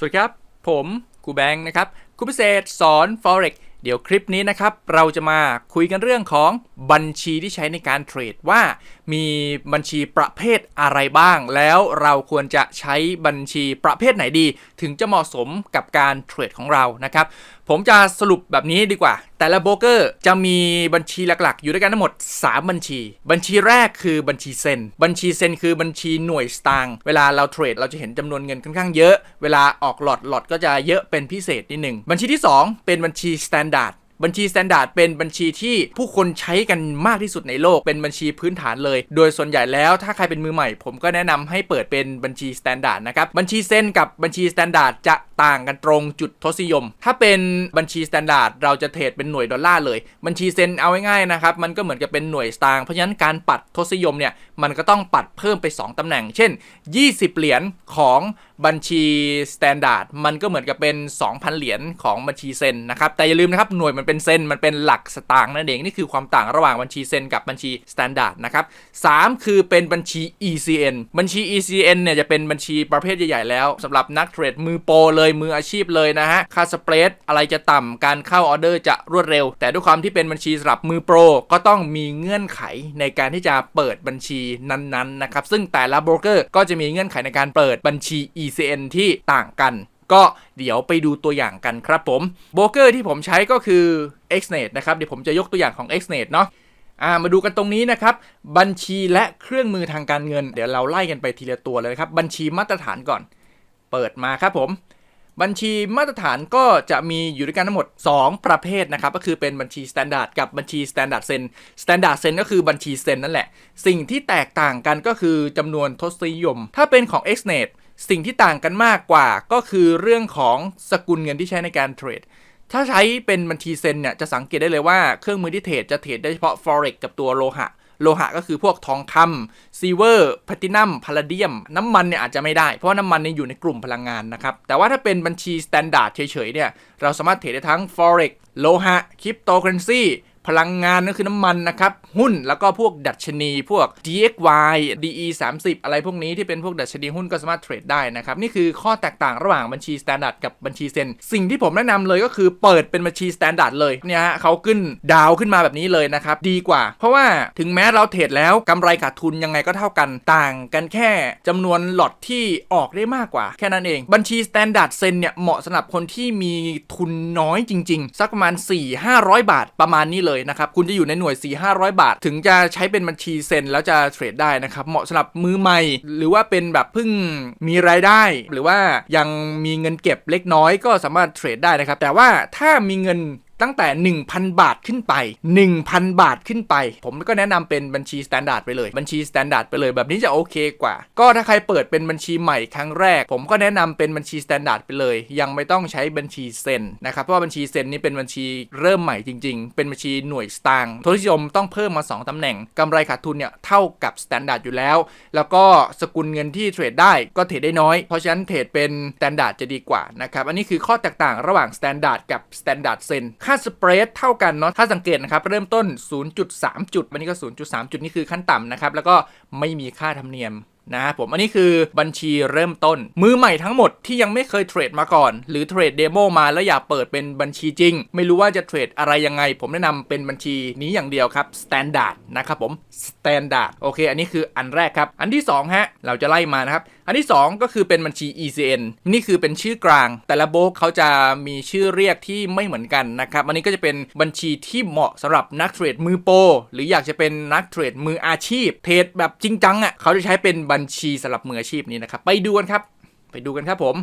สวัสดีครับ ผมกูแบงค์นะครับครูพิเศษสอน Forex เดี๋ยวคลิปนี้นะครับ เราจะมาคุยกันเรื่องของ บัญชีที่ใช้ในการเทรดว่ามีบัญชีประเภทอะไรบ้าง แล้วเราควรจะใช้บัญชีประเภทไหนดี ถึงจะเหมาะสมกับการเทรดของเรานะครับ ผมจะสรุปแบบนี้ดีกว่า แต่ละโบรกเกอร์จะมีบัญชีหลักๆ อยู่ด้วยกันทั้งหมด 3 บัญชี บัญชีแรกคือบัญชีเซนบัญชีเซนคือบัญชีหน่วยสตางค์เวลาเราเทรดเราจะเห็นจำนวนเงินค่อนข้างเยอะ เวลาออกหลอดหลอดก็จะเยอะเป็นพิเศษนิดหนึ่งบัญชีที่ 2 เป็นบัญชีสแตนดาร์ด บัญชี Standard เป็นบัญชีที่ผู้คนใช้กันมากที่สุดในโลก เป็นบัญชีพื้นฐานเลย โดยส่วนใหญ่แล้วถ้าใครเป็นมือใหม่ ผมก็แนะนำให้เปิดเป็นบัญชี Standard นะครับ บัญชีเส้นกับบัญชี Standard จะต่างกันตรงจุดทศนิยม ถ้าเป็นบัญชี Standard เราจะเทรดเป็นหน่วยดอลลาร์เลย บัญชีเซนเอาง่ายๆนะครับ มันก็เหมือนกับเป็นหน่วยสตางค์ เพราะฉะนั้นการปัดทศนิยมเนี่ย มันก็ต้องปัดเพิ่มไป 2 ตำแหน่ง เช่น 20 เหรียญของบัญชี Standard มันก็เหมือนกับเป็น 2,000 เหรียญของบัญชีเซนนะครับ แต่อย่าลืมนะครับ หน่วยมันเป็นเซนมันเป็นหลักสตางค์นั่นเองนี่คือความต่างระหว่างบัญชีเซนกับบัญชี Standard นะครับ3คือเป็นบัญชี ECN บัญชี ECN เนี่ยจะเป็นบัญชีประเภทใหญ่ๆแล้วสำหรับนักเทรดมือโปรเลยมืออาชีพเลยนะฮะค่าสเปรดอะไรจะต่ำการเข้าออเดอร์จะรวดเร็ว แต่ด้วยความที่เป็นบัญชีสำหรับมือโปรก็ต้องมีเงื่อนไขในการที่จะเปิดบัญชีนั้นๆนะครับซึ่งแต่ละโบรกเกอร์ก็จะมีเงื่อนไขในการเปิดบัญชี ECN ที่ต่างกัน ก็เดี๋ยวไปดูตัวอย่างกันครับผมโบรกเกอร์ที่ผมใช้ก็คือ Xnet นะครับ เดี๋ยวผมจะยกตัวอย่างของ Xnet เนาะามาดูกันตรงนี้นะครับ บัญชีและเครื่องมือทางการเงิน เดี๋ยวเราไล่กันไปทีละตัวเลยนะครับ บัญชีมาตรฐานก่อน เปิดมาครับผม บัญชีมาตรฐานก็จะมีอยู่ด้วยกันทั้งหมด 2 ประเภทนะครับ ก็คือเป็นบัญชี Standard กับบัญชี Standard เซน Standard เซนก็คือบัญชีเซนนั่นแหละ สิ่งที่แตกต่างกันก็คือจำนวนทศนิยม ถ้าเป็นของ Xnet สิ่งที่ต่างกันมากกว่าก็คือเรื่องของสกุลเงินที่ใช้ในการเทรด ถ้าใช้เป็นบัญชีเซนเนี่ยจะสังเกตได้เลยว่าเครื่องมือที่เทรดจะเทรดได้เฉพาะ forex กับตัวโลหะ โลหะก็คือพวกทองคำซิเวอร์แพลตินัมพาราเดียม น้ำมันเนี่ยอาจจะไม่ได้ เพราะว่าน้ำมันเนี่ยอยู่ในกลุ่มพลังงานนะครับ แต่ว่าถ้าเป็นบัญชี standard เฉยๆเนี่ยเราสามารถเทรดได้ทั้ง forex โลหะคริปโตเคอเรนซี พลังงานก็คือน้ำมันนะครับ หุ้นแล้วก็พวกดัชนีพวก DXY DE 30 อะไรพวกนี้ที่เป็นพวกดัชนีหุ้นก็สามารถเทรดได้นะครับ นี่คือข้อแตกต่างระหว่างบัญชี Standard กับบัญชีเซนสิ่งที่ผมแนะนำเลยก็คือเปิดเป็นบัญชี Standard เลยเนี่ยฮะเขาขึ้นดาวขึ้นมาแบบนี้เลยนะครับ ดีกว่า เพราะว่าถึงแม้เราเทรดแล้วกำไรขาดทุนยังไงก็เท่ากันต่างกันแค่จำนวนหลอดที่ออกได้มากกว่า แค่นั้นเอง บัญชี Standard เซนเนี่ยเหมาะสำหรับคนที่มีทุนน้อยจริง ๆ สักประมาณ 4-500 บาทประมาณนี้เลยนะครับคุณจะอยู่ในหน่วย 4-500 บาท ถึงจะใช้เป็นบัญชีเซ็นแล้วจะเทรดได้นะครับเหมาะสำหรับมือใหม่ หรือว่าเป็นแบบเพิ่งมีรายได้ หรือว่ายังมีเงินเก็บเล็กน้อยก็สามารถเทรดได้นะครับแต่ว่าถ้ามีเงิน ตั้งแต่ 1,000 บาทขึ้นไป 1,000 บาทขึ้นไป ผมก็แนะนำเป็นบัญชีสแตนดาร์ดไปเลย บัญชีสแตนดาร์ดไปเลยแบบนี้จะโอเคกว่า ก็ถ้าใครเปิดเป็นบัญชีใหม่ครั้งแรก ผมก็แนะนำเป็นบัญชีสแตนดาร์ดไปเลย ยังไม่ต้องใช้บัญชีเซนนะครับ เพราะว่าบัญชีเซนนี่เป็นบัญชีเริ่มใหม่จริง ๆ เป็นบัญชีหน่วยสตางค์ทุนนิยมต้องเพิ่มมา 2ตำแหน่งกำไรขาดทุนเนี่ยเท่ากับสแตนดาร์ดอยู่แล้ว แล้วก็สกุลเงินที่เทรดได้ก็เทรดได้น้อย เพราะฉะนั้นเทรดเป็นสแตนดาร์ดจะดีกว่านะครับ อันนี้คือข้อแตกต่างระหว่างสแตนดาร์ดกับสแตนดาร์ดเซนค่าสเปรดเท่ากันเนาะถ้าสังเกตนะครับ เริ่มต้น 0.3 จุด วันนี้ก็ 0.3 จุดนี่คือขั้นต่ำนะครับ แล้วก็ไม่มีค่าธรรมเนียมนะครับผมอันนี้คือบัญชีเริ่มต้น มือใหม่ทั้งหมดที่ยังไม่เคยเทรดมาก่อน หรือเทรดเดโมมาแล้วอยากเปิดเป็นบัญชีจริง ไม่รู้ว่าจะเทรดอะไรยังไง ผมแนะนำเป็นบัญชีนี้อย่างเดียวครับ Standard นะครับผม Standard โอเค อันนี้คืออันแรกครับ อันที่2ฮะเราจะไล่มานะครับ อันที่ 2 ก็คือเป็นบัญชี ECN นี่คือเป็นชื่อกลาง แต่ละโบรกเขาจะมีชื่อเรียกที่ไม่เหมือนกันนะครับ อันนี้ก็จะเป็นบัญชีที่เหมาะสำหรับนักเทรดมือโปรหรืออยากจะเป็นนักเทรดมืออาชีพ เทรดแบบจริงจังอะเขาจะใช้เป็นบัญชีสำหรับมืออาชีพนี้นะครับ ไปดูกันครับ ไปดูกันครับผม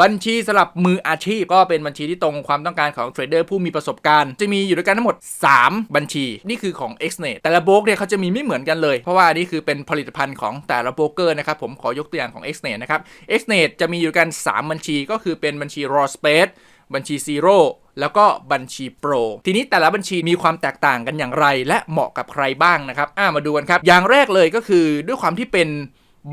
บัญชีสำหรับมืออาชีพ ก็เป็นบัญชีที่ตรงความต้องการของเทรดเดอร์ผู้มีประสบการณ์ จะมีอยู่ด้วยกันทั้งหมด 3 บัญชี นี่คือของ Xnet แต่ละโบรกเนี่ยเขาจะมีไม่เหมือนกันเลย เพราะว่านี่คือเป็นผลิตภัณฑ์ของแต่ละโบรกเกอร์นะครับ ผมขอยกตัวอย่างของ Xnet นะครับ Xnet จะมีอยู่กัน 3 บัญชีก็คือเป็นบัญชี raw space บัญชี zero แล้วก็บัญชีโปร ทีนี้แต่ละบัญชีมีความแตกต่างกันอย่างไร และเหมาะกับใครบ้างนะครับอ่ามาดูกันครับ อย่างแรกเลยก็คือด้วยความที่เป็น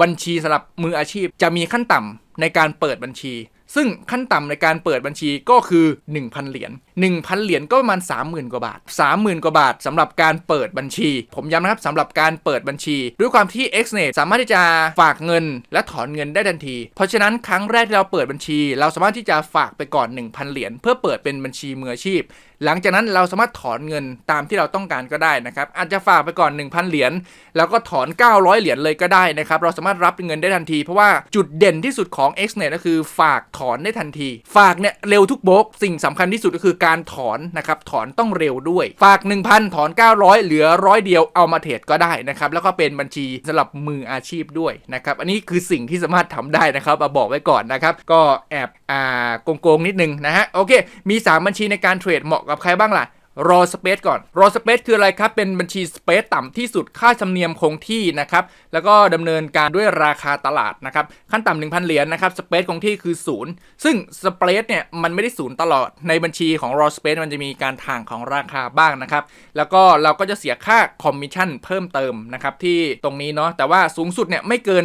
บัญชีสำหรับมืออาชีพจะมีขั้นต่ำในการเปิดบัญชี ซึ่งขั้นต่ำในการเปิดบัญชีก็คือ 1,000 เหรียญ 1,000 เหรียญก็ประมาณ 30,000 กว่าบาท 30,000 กว่าบาทสำหรับการเปิดบัญชี ผมย้ำนะครับสำหรับการเปิดบัญชี ด้วยความที่ Xnet สามารถที่จะฝากเงินและถอนเงินได้ทันที เพราะฉะนั้นครั้งแรกที่เราเปิดบัญชี เราสามารถที่จะฝากไปก่อน 1,000 เหรียญเพื่อเปิดเป็นบัญชีมืออาชีพ หลังจากนั้นเราสามารถถอนเงินตามที่เราต้องการก็ได้นะครับอาจจะฝากไปก่อน 1,000 เหรียญแล้วก็ถอน 900 เหรียญเลยก็ได้นะครับเราสามารถรับเงินได้ทันที เพราะว่าจุดเด่นที่สุดของ Xnet ก็คือฝากถอนได้ทันที ฝากเนี่ยเร็วทุกบล็อกสิ่งสำคัญที่สุดก็คือการถอนนะครับถอนต้องเร็วด้วย ฝาก 1,000 ถอน 900 เหลือร้อยเดียวเอามาเทรดก็ได้นะครับแล้วก็เป็นบัญชีสำหรับมืออาชีพด้วยนะครับอันนี้คือสิ่งที่สามารถทำได้นะครับมาบอกไว้ก่อนนะครับก็แอบอ่าโกงๆนิดนึงนะฮะโอเค มี 3 บัญชีในการเทรดเหมาะกับใครบ้างล่ะ รอสเปซก่อนรอสเปซคืออะไรครับ เป็นบัญชีสเปซต่ำที่สุดค่าธรรมเนียมคงที่นะครับ แล้วก็ดำเนินการด้วยราคาตลาดนะครับ ขั้นต่ำ1,000 เหรียญนะครับสเปซคงที่คือ 0 ซึ่งสเปซเนี่ยมันไม่ได้ศูนย์ตลอดในบัญชีของรอสเปซมันจะมีการถ่างของราคาบ้างนะครับ แล้วก็เราก็จะเสียค่าคอมมิชชั่นเพิ่มเติมนะครับที่ตรงนี้เนาะแต่ว่าสูงสุดเนี่ยไม่เกิน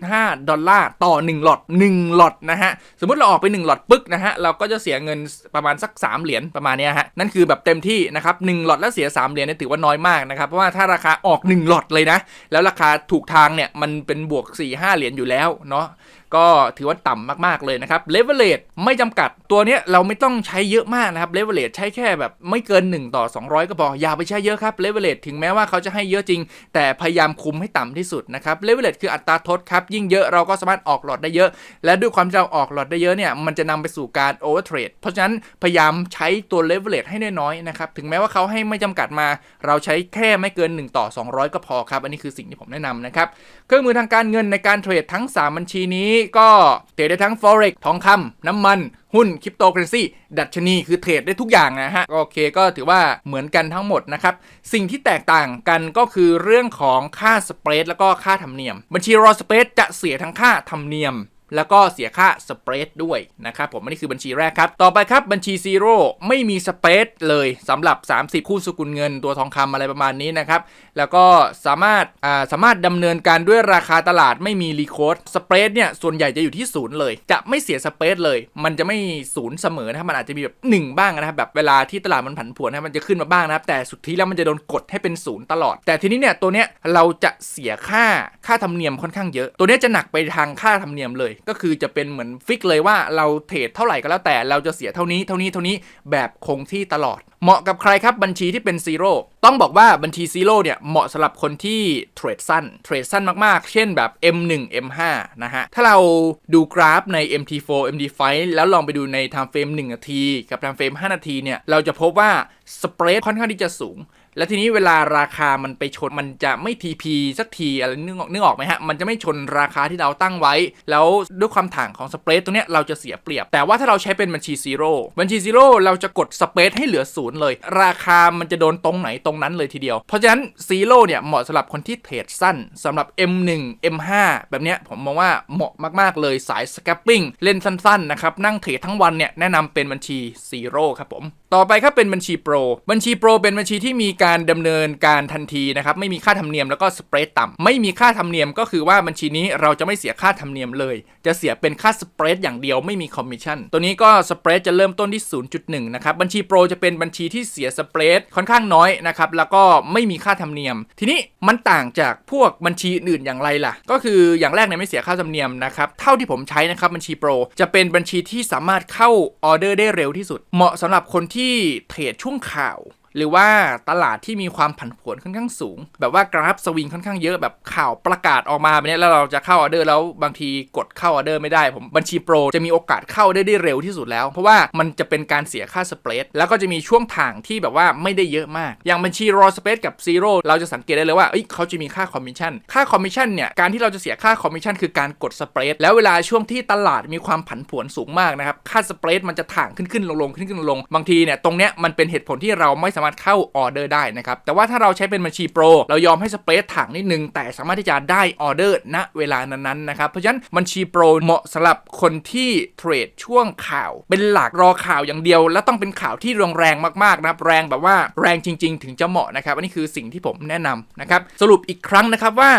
3.5 ดอลลาร์ต่อ 1 หลอด1หลอดนะฮะสมมติเราออกไป 1 หลอดปึ๊กนะฮะเราก็จะเสียเงินประมาณสัก 3 เหรียญประมาณนี้ฮะนั่นคือแบบเต็มที่นะครับ1หลอดแล้วเสีย 3 เหรียญเนี่ยถือว่าน้อยมากนะครับเพราะว่าถ้าราคาออก 1 หลอดเลยนะ แล้วราคาถูกทางเนี่ยมันเป็นบวก 4-5 เหรียญอยู่แล้วเนาะก็ถือว่าต่ำมากๆเลยนะครับเลเวลเลตไม่จำกัดตัวเนี้ยเราไม่ต้องใช้เยอะมากนะครับเลเวลเลตใช้แค่แบบไม่เกิน 1 ต่อ 200 ก็พออย่าไปใช้เยอะครับเลเวลเลตถึงแม้ว่าเขาจะให้เยอะจริง แต่พยายามคุมให้ต่ำที่สุดนะครับเลเวลเลตคืออัตราทดครับยิ่งเยอะเราก็สามารถออกหลอดได้เยอะ และด้วยความที่เราออกหลอดได้เยอะเนี่ยมันจะนำไปสู่การโอเวอร์เทรดเพราะฉะนั้นพยายามใช้ตัวเลเวลเลตให้น้อยๆนะครับถึงแม้ว่าเขาให้ไม่จำกัดมา เราใช้แค่ไม่เกิน 1 ต่อ 200 ก็พอครับอันนี้คือสิ่งที่ผมแนะนำนะครับเครื่องมือทางการเงินในการเทรดทั้ง 3 บัญชีนี้ก็เทรดได้ทั้ง forex ทองคำน้ำมันหุ้นคริปโตเคอเรนซีดัชนีคือเทรดได้ทุกอย่างนะฮะโอเคก็ถือว่าเหมือนกันทั้งหมดนะครับ สิ่งที่แตกต่างกันก็คือเรื่องของค่าสเปรดแล้วก็ค่าธรรมเนียม บัญชีรอสเปรดจะเสียทั้งค่าธรรมเนียม แล้วก็เสียค่าสเปรดด้วยนะครับผมอันนี้คือบัญชีแรกครับ ต่อไปครับบัญชีซีโร่ไม่มีสเปรดเลยสำหรับ 30 คู่สกุลเงินตัวทองคำอะไรประมาณนี้นะครับ แล้วก็สามารถอ่าสามารถดำเนินการด้วยราคาตลาดไม่มีรีโคดสเปรดเนี่ยส่วนใหญ่จะอยู่ที่ศูนย์เลย จะไม่เสียสเปรดเลย มันจะไม่ศูนย์เสมอนะครับมันอาจจะมีแบบ1บ้างนะครับแบบเวลาที่ตลาดมันผันผวนนะมันจะขึ้นมาบ้างนะครับแต่สุดที่แล้วมันจะโดนกดให้เป็นศูนย์ตลอด แต่ทีนี้เนี่ยตัวเนี้ยเราจะเสียค่าค่าธรรมเนียมค่อนข้างเยอะ ตัวเนี้ยจะหนักไปทางค่าธรรมเนียมเลยก็คือจะเป็นเหมือนฟิกเลยว่าเราเทรดเท่าไหร่ก็แล้วแต่เราจะเสียเท่านี้เท่านี้เท่านี้แบบคงที่ตลอด เหมาะกับใครครับบัญชีที่เป็นซีโร่ต้องบอกว่าบัญชีซีโร่เนี่ยเหมาะสำหรับคนที่เทรดสั้นเทรดสั้นมากๆ เช่นแบบ M1 M5 นะฮะ ถ้าเราดูกราฟใน MT4 MT5 แล้วลองไปดูใน time frame 1 นาที กับ time frame 5 นาทีเนี่ยเราจะพบว่าสเปรดค่อนข้างที่จะสูง และทีนี้เวลาราคามันไปชนมันจะไม่ TP สักทีอะไรนึกออกนึกออกไหมฮะ มันจะไม่ชนราคาที่เราตั้งไว้ แล้วด้วยความถ่างของสเปรดตัวเนี้ยเราจะเสียเปรียบ แต่ว่าถ้าเราใช้เป็นบัญชีซีโร่บัญชีซีโร่เราจะกดสเปรดให้เหลือศูนย์เลย ราคามันจะโดนตรงไหนตรงนั้นเลยทีเดียว เพราะฉะนั้นซีโร่เนี่ยเหมาะสำหรับคนที่เทรดสั้นสำหรับ M1 M5 แบบเนี้ยผมมองว่าเหมาะมากๆเลยสายสแคปปิ้งเล่นสั้นๆนะครับนั่งเทรดทั้งวันเนี่ยแนะนำเป็นบัญชีซีโร่ครับผม ต่อไปครับเป็นบัญชีโปร บัญชีโปรเป็นบัญชีที่มีการดำเนินการทันทีนะครับไม่มีค่าธรรมเนียมแล้วก็สเปรดต่ำไม่มีค่าธรรมเนียมก็คือว่าบัญชีนี้เราจะไม่เสียค่าธรรมเนียมเลย จะเสียเป็นค่าสเปรดอย่างเดียวไม่มีคอมมิชชั่นตัวนี้ก็สเปรดจะเริ่มต้นที่ 0.1 นะครับบัญชีโปรจะเป็นบัญชีที่เสียสเปรดค่อนข้างน้อยนะครับแล้วก็ไม่มีค่าธรรมเนียม ทีนี้มันต่างจากพวกบัญชีอื่นอย่างไรล่ะ ก็คืออย่างแรกเนี่ยไม่เสียค่าธรรมเนียมนะครับเท่าที่ผมใช้นะครับบัญชีโปรจะเป็นบัญชีที่สามารถเข้าออเดอร์ได้เร็วที่สุด เหมาะสำหรับคนที่เทรดช่วงข่าว หรือว่าตลาดที่มีความผันผวนค่อนข้างสูง แบบว่ากราฟสวิงค่อนข้างเยอะแบบข่าวประกาศออกมาแบบนี้แล้วเราจะเข้าออเดอร์แล้วบางทีกดเข้าออเดอร์ไม่ได้ ผมบัญชีโปรจะมีโอกาสเข้าได้ได้เร็วที่สุดแล้ว เพราะว่ามันจะเป็นการเสียค่าสเปรดแล้วก็จะมีช่วงถ่างที่แบบว่าไม่ได้เยอะมาก อย่างบัญชีรอสเปรดกับซีโร่เราจะสังเกตได้เลยว่าเอ้ยเขาจะมีค่าคอมมิชชั่นค่าคอมมิชชั่นเนี่ยการที่เราจะเสียค่าคอมมิชชั่นคือการกดสเปรดแล้วเวลาช่วงที่ตลาดมีความผันผวนสูงมากนะครับค่าสเปรดมันจะถ่างขึ้นขึ้นลงลงขึ้นขึ้นลงลงบางทีเนี่ยตรงเนี้ยมันเป็นเหตุผลที่เราไม่สามารถเข้าออเดอร์ได้นะครับ แต่ว่าถ้าเราใช้เป็นบัญชีโปรเรายอมให้สเปรดถังนิดนึง แต่สามารถที่จะได้ออเดอร์ณเวลานั้นๆนะครับ เพราะฉะนั้นบัญชีโปรเหมาะสำหรับคนที่เทรดช่วงข่าว เป็นหลักรอข่าวอย่างเดียว แล้วต้องเป็นข่าวที่แรงๆมากๆนะครับแรงแบบว่าแรงจริง ๆ ถึงจะเหมาะนะครับอันนี้คือสิ่งที่ผมแนะนำนะครับสรุปอีกครั้งนะครับว่า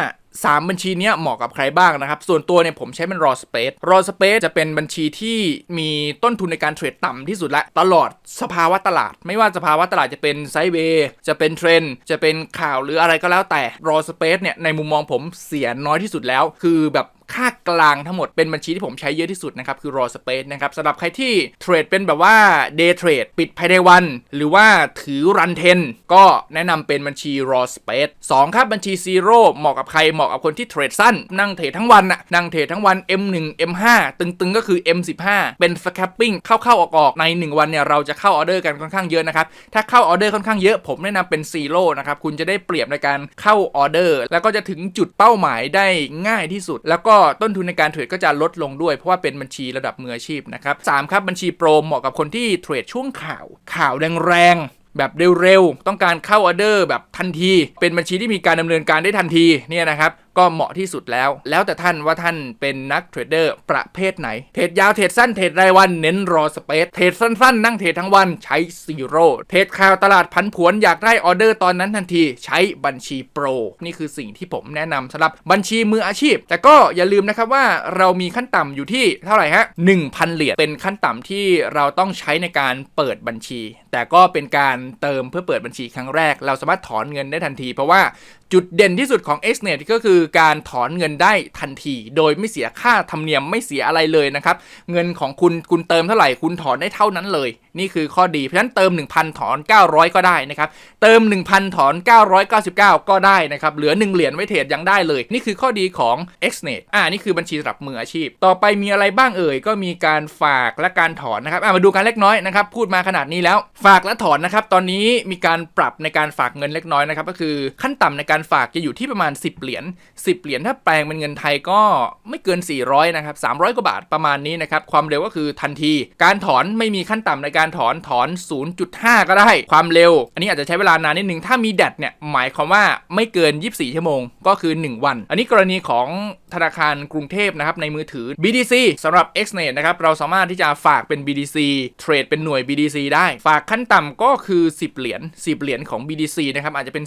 3 บัญชีเนี้ยเหมาะกับใครบ้างนะครับ ส่วนตัวเนี่ยผมใช้เป็น raw space raw space จะเป็นบัญชีที่มีต้นทุนในการเทรดต่ำที่สุดละตลอดสภาวะตลาด ไม่ว่าสภาวะตลาดจะเป็นไซเวย์จะเป็นเทรนด์จะเป็นข่าวหรืออะไรก็แล้วแต่ raw space เนี่ยในมุมมองผมเสียน้อยที่สุดแล้ว คือแบบ ค่ากลางทั้งหมดเป็นบัญชีที่ผมใช้เยอะที่สุดนะครับคือ raw space นะครับสำหรับใครที่เทรดเป็นแบบว่า day trade ปิดภายในวัน หรือว่าถือ run 10 ก็แนะนำเป็นบัญชี raw space 2ครับบัญชี zero เหมาะกับใครเหมาะกับคนที่เทรดสั้น นั่งเทรดทั้งวันน่ะนั่งเทรดทั้งวัน M1 M5 ตึงๆก็คือ M15 เป็น scalping เข้าๆออกๆใน 1 วันเนี่ยเราจะเข้าออเดอร์กันค่อนข้างเยอะนะครับถ้าเข้าออเดอร์ค่อนข้างเยอะผมแนะนำเป็น zero นะครับคุณจะได้เปรียบในการเข้าออเดอร์ แล้วก็จะถึงจุดเป้าหมายได้ง่ายที่สุด แล้วก็ต้นทุนในการเทรดก็จะลดลงด้วย เพราะว่าเป็นบัญชีระดับมืออาชีพนะครับสามครับบัญชีโปรเหมาะกับคนที่เทรดช่วงข่าวข่าวแรงๆแบบเร็วๆ ต้องการเข้าออเดอร์แบบทันที เป็นบัญชีที่มีการดำเนินการได้ทันทีเนี่ยนะครับ ก็เหมาะที่สุดแล้ว แล้วแต่ท่านว่าท่านเป็นนักเทรดเดอร์ประเภทไหน เทรดยาว เทรดสั้น เทรดรายวัน เน้นรอสเปซ เทรดสั้นๆ นั่งเทรดทั้งวันใช้ซีโร่ เทรดข่าวตลาดพันผวนอยากได้ออเดอร์ตอนนั้นทันที ใช้บัญชีโปร นี่คือสิ่งที่ผมแนะนำสำหรับบัญชีมืออาชีพ แต่ก็อย่าลืมนะครับว่าเรามีขั้นต่ำอยู่ที่เท่าไหร่ฮะ1,000เหรียญ เป็นขั้นต่ำที่เราต้องใช้ในการเปิดบัญชี แต่ก็เป็นการเติมเพื่อเปิดบัญชีครั้งแรก เราสามารถถอนเงินได้ทันที เพราะว่า จุดเด่นที่สุดของ Xnet ก็คือการถอนเงินได้ทันที โดยไม่เสียค่าธรรมเนียมไม่เสียอะไรเลยนะครับ เงินของคุณคุณเติมเท่าไหร่คุณถอนได้เท่านั้นเลย นี่คือข้อดี เพราะฉะนั้นเติม 1,000 ถอน 900 ก็ได้นะครับ เติม 1,000 ถอน 999 ก็ได้นะครับ เหลือ 1 เหรียญไว้เทรดยังได้เลย นี่คือข้อดีของ Xnet อ่านี่คือบัญชีสำหรับมืออาชีพ ต่อไปมีอะไรบ้างเอ่ยก็มีการฝากและการถอนนะครับอ่ามาดูกันเล็กน้อยนะครับพูดมาขนาดนี้แล้ว ฝากและถอนนะครับตอนนี้มีการปรับในการฝากเงินเล็กน้อยนะครับก็คือขั้นต่ำในการฝากจะอยู่ที่ประมาณ 10 เหรียญ 10 เหรียญถ้าแปลงเป็นเงินไทยก็ไม่เกิน 400 นะครับ 300 กว่าบาทประมาณนี้นะครับ ความเร็วก็คือทันที การถอนไม่มีขั้นต่ำในการถอน ถอน 0.5 ก็ได้ ความเร็ว อันนี้อาจจะใช้เวลานานนิดนึง ถ้ามีแดดเนี่ย หมายความว่าไม่เกิน 24 ชั่วโมง ก็คือ 1 วัน อันนี้กรณีของธนาคารกรุงเทพนะครับในมือถือ BDC สำหรับ Xnet นะครับ เราสามารถที่จะฝากเป็น BDC เทรดเป็นหน่วย BDC ได้ ฝากขั้นต่ำก็คือ 10 เหรียญ 10 เหรียญของ BDC นะครับอาจจะเป็น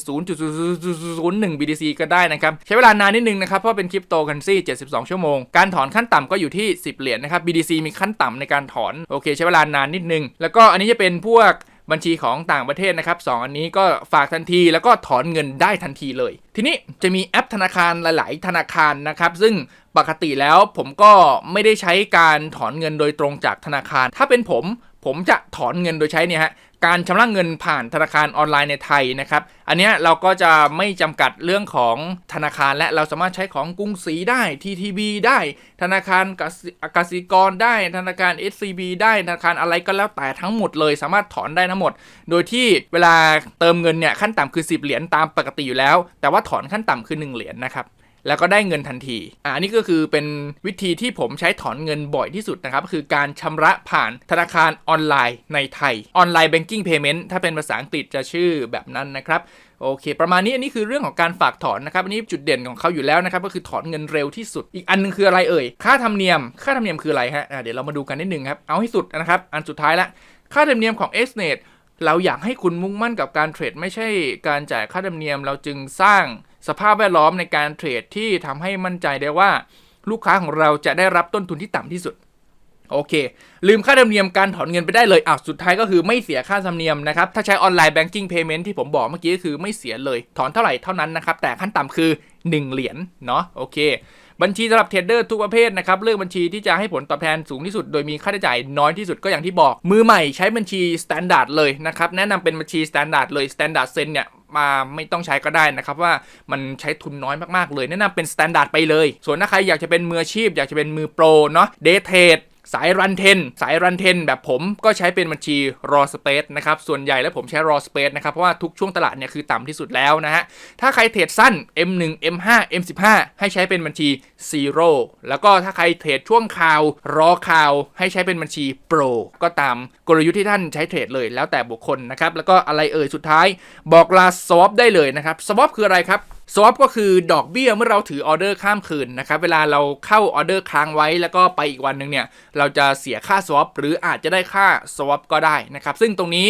0.01 BDC ก็ได้นะครับ ใช้เวลานานนิดนึงนะครับ เพราะเป็นคริปโตเคอเรนซี72 ชั่วโมง การถอนขั้นต่ำก็อยู่ที่ 10 เหรียญนะครับ BDC มีขั้นต่ำในการถอน โอเค ใช้เวลานานนิดนึง แล้วก็อันนี้จะเป็นพวกบัญชีของต่างประเทศนะครับสองอันนี้ก็ฝากทันทีแล้วก็ถอนเงินได้ทันทีเลย ทีนี้จะมีแอปธนาคารหลาย ๆ ธนาคารนะครับ ซึ่งปกติแล้วผมก็ไม่ได้ใช้การถอนเงินโดยตรงจากธนาคาร ถ้าเป็นผมผมจะถอนเงินโดยใช้เนี่ยฮะ การชำระเงินผ่านธนาคารออนไลน์ในไทยนะครับอันนี้เราก็จะไม่จำกัดเรื่องของธนาคารและเราสามารถใช้ของกรุงศรีได้ TTB ได้ ธนาคารกสิกสิกรได้ ธนาคาร SCB ได้ธนาคารอะไรก็แล้วแต่ทั้งหมดเลย สามารถถอนได้ทั้งหมด โดยที่เวลาเติมเงินเนี่ยขั้นต่ำคือ 10 เหรียญตามปกติอยู่แล้ว แต่ว่าถอนขั้นต่ำคือ 1 เหรียญนะครับ แล้วก็ได้เงินทันที อ่านี่ก็คือเป็นวิธีที่ผมใช้ถอนเงินบ่อยที่สุดนะครับ คือการชำระผ่านธนาคารออนไลน์ในไทยออนไลน์แบงกิ้งเพย์เมนต์ถ้าเป็นภาษาอังกฤษจะชื่อแบบนั้นนะครับโอเค ประมาณนี้ อันนี้คือเรื่องของการฝากถอนนะครับ อันนี้จุดเด่นของเขาอยู่แล้วนะครับ ก็คือถอนเงินเร็วที่สุด อีกอันนึงคืออะไรเอ่ย ค่าธรรมเนียม ค่าธรรมเนียมคืออะไรฮะอ่าเดี๋ยวเรามาดูกันนิดนึงครับ เอาให้สุดนะครับ อันสุดท้ายละ ค่าธรรมเนียมของ s n e t เราอยากให้คุณมุ่งมั่นกับการเทรดไม่ใช่การจ่ายค่าธรรมเนียม เราจึงสร้าง สภาพแวดล้อมในการเทรดที่ทำให้มั่นใจได้ว่า ลูกค้าของเราจะได้รับต้นทุนที่ต่ำที่สุดโอเค ลืมค่าธรรมเนียมการถอนเงินไปได้เลยอ้าวสุดท้ายก็คือไม่เสียค่าธรรมเนียมนะครับ ถ้าใช้ออนไลน์แบงกิ้งเพย์เมนต์ที่ผมบอกเมื่อกี้ก็คือไม่เสียเลย ถอนเท่าไหร่เท่านั้นนะครับ แต่ขั้นต่ำคือ 1 เหรียญเนาะโอเค บัญชีสำหรับเทรดเดอร์ทุกประเภทนะครับเลือกบัญชีที่จะให้ผลตอบแทนสูงที่สุด โดยมีค่าใช้จ่ายน้อยที่สุดก็อย่างที่บอก มือใหม่ใช้บัญชีสแตนดาร์ดเลยนะครับแนะนำเป็นบัญชีสแตนดาร์ดเลยสแตนดาร์ดเซนเนี่ยมาไม่ต้องใช้ก็ได้นะครับว่ามันใช้ทุนน้อยมากๆเลยแนะนำเป็นสแตนดาร์ดไปเลย ส่วนถ้าใครอยากจะเป็นมืออาชีพ อยากจะเป็นมือโปรเนาะเดทเทรด สายรันเทนสายรันเทนแบบผมก็ใช้เป็นบัญชี raw space นะครับ ส่วนใหญ่แล้วผมใช้ raw space นะครับ เพราะว่าทุกช่วงตลาดเนี่ยคือต่ำที่สุดแล้วนะฮะ ถ้าใครเทรดสั้น M1 M5 M15 ให้ใช้เป็นบัญชี zero แล้วก็ถ้าใครเทรดช่วงข่าวรอข่าวให้ใช้เป็นบัญชี pro ก็ตามกลยุทธ์ที่ท่านใช้เทรดเลยแล้วแต่บุคคลนะครับแล้วก็อะไรเอ่ยสุดท้าย บอกลา swap ได้เลยนะครับ swap คืออะไรครับ swap ก็คือดอกเบี้ยเมื่อเราถือออเดอร์ข้ามคืนนะครับ เวลาเราเข้าออเดอร์ค้างไว้แล้วก็ไปอีกวันหนึ่งเนี่ย เราจะเสียค่า swap หรืออาจจะได้ค่า swap ก็ได้นะครับ ซึ่งตรงนี้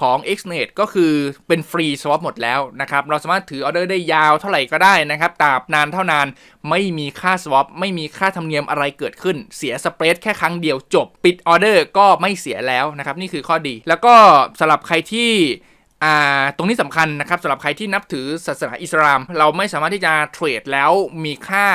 ของ xnet ก็คือเป็นฟรี swap หมดแล้วนะครับ เราสามารถถือออเดอร์ได้ยาวเท่าไหร่ก็ได้นะครับตราบนานเท่านานไม่มีค่า swap ไม่มีค่าธรรมเนียมอะไรเกิดขึ้น เสียสเปรดแค่ครั้งเดียวจบ ปิดออเดอร์ก็ไม่เสียแล้วนะครับ นี่คือข้อดี แล้วก็สำหรับใครที่ อ่าตรงนี้สำคัญนะครับสำหรับใครที่นับถือศาสนาอิสลาม เราไม่สามารถที่จะเทรดแล้วมีค่า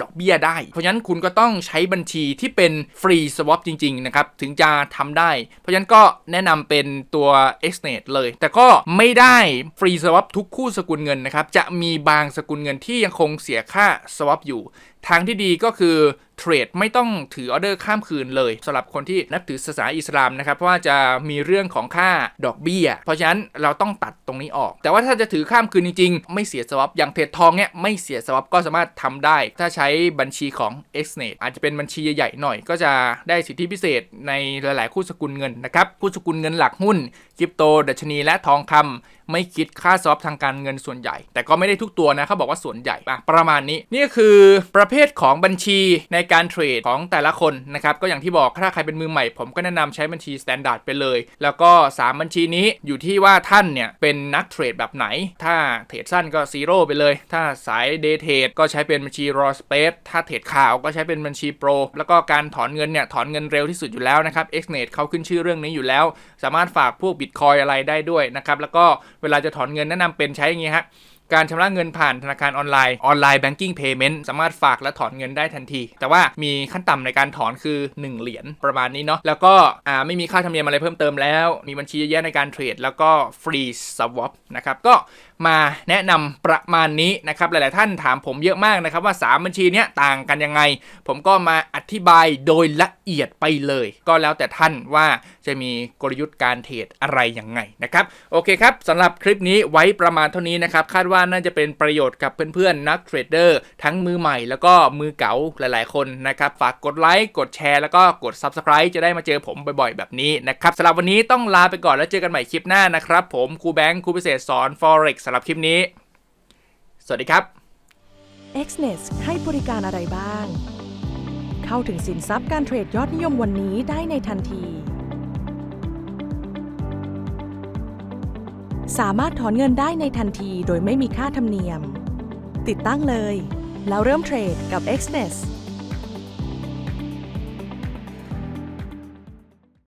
ดอกเบี้ยได้ เพราะฉะนั้นคุณก็ต้องใช้บัญชีที่เป็นฟรีสวอปจริง ๆ นะครับ ถึงจะทำได้ เพราะฉะนั้นก็แนะนำเป็นตัว Xnet เลย แต่ก็ไม่ได้ฟรีสวอปทุกคู่สกุลเงินนะครับ จะมีบางสกุลเงินที่ยังคงเสียค่าสวอปอยู่ทางที่ดีก็คือเทรดไม่ต้องถือออเดอร์ข้ามคืนเลยสำหรับคนที่นับถือศาสนาอิสลามนะครับ เพราะว่าจะมีเรื่องของค่าดอกเบี้ย เพราะฉะนั้นเราต้องตัดตรงนี้ออก แต่ว่าถ้าจะถือข้ามคืนจริงๆ ไม่เสียสวอปอย่างเทรดทองเนี่ยไม่เสียสวอปก็สามารถทำได้ ถ้าใช้บัญชีของ Xnet อาจจะเป็นบัญชีใหญ่ๆหน่อย ก็จะได้สิทธิพิเศษในหลายๆ คู่สกุลเงินนะครับคู่สกุลเงินหลักหุ้นคริปโตดัชนีและทองคำไม่คิดค่าซอฟทางการเงินส่วนใหญ่ แต่ก็ไม่ได้ทุกตัวนะเขาบอกว่าส่วนใหญ่ปะประมาณนี้ นี่คือประเภทของบัญชีในการเทรดของแต่ละคนนะครับก็อย่างที่บอกถ้าใครเป็นมือใหม่ ผมก็แนะนำใช้บัญชีสแตนดาร์ดไปเลย แล้วก็ 3 บัญชีนี้อยู่ที่ว่าท่านเนี่ยเป็นนักเทรดแบบไหน ถ้าเทรดสั้นก็ซีโร่ไปเลย ถ้าสายเดย์เทรดก็ใช้เป็นบัญชีรอสเปซถ้าเทรดข่าวก็ใช้เป็นบัญชีโปรแล้วก็การถอนเงินเนี่ยถอนเงินเร็วที่สุดอยู่แล้วนะครับ Xnet เขาขึ้นชื่อเรื่องนี้อยู่แล้ว สามารถฝากพวกบิตคอยอะไรได้ด้วยนะครับแล้วก็เวลาจะถอนเงินแนะนำเป็นใช้อย่างนี้ฮะ การชำระเงินผ่านธนาคารออนไลน์ออนไลน์แบงกิ้งเพย์เมนต์สามารถฝากและถอนเงินได้ทันที แต่ว่ามีขั้นต่ำในการถอนคือ 1 เหรียญประมาณนี้เนาะแล้วก็อ่าไม่มีค่าธรรมเนียมอะไรเพิ่มเติมแล้ว มีบัญชีเยอะแยะในการเทรดแล้วก็ฟรีสวอปนะครับก็มาแนะนำประมาณนี้นะครับหลาย ๆ ท่านถามผมเยอะมากนะครับว่า 3 บัญชีเนี้ยต่างกันยังไง ผมก็มาอธิบายโดยละเอียดไปเลย ก็แล้วแต่ท่านว่าจะมีกลยุทธ์การเทรดอะไรยังไงนะครับ โอเคครับสำหรับคลิปนี้ไว้ประมาณเท่านี้นะครับ คาดว่าน่าจะเป็นประโยชน์กับเพื่อนๆ นักเทรดเดอร์ทั้งมือใหม่แล้วก็มือเก๋าหลายๆ คนนะครับ ฝากกดไลค์กดแชร์แล้วก็กด Subscribe จะได้มาเจอผมบ่อยๆ แบบนี้นะครับสำหรับวันนี้ต้องลาไปก่อนแล้วเจอกันใหม่คลิปหน้านะครับ ผมครูแบงค์ครูพิเศษสอน Forex สำหรับคลิปนี้ สวัสดีครับ Xnet ให้บริการอะไรบ้าง เข้าถึงสินทรัพย์การเทรดยอดนิยมวันนี้ได้ในทันที สามารถถอนเงินได้ในทันทีโดยไม่มีค่าธรรมเนียม ติดตั้งเลย แล้วเริ่มเทรดกับ x n e s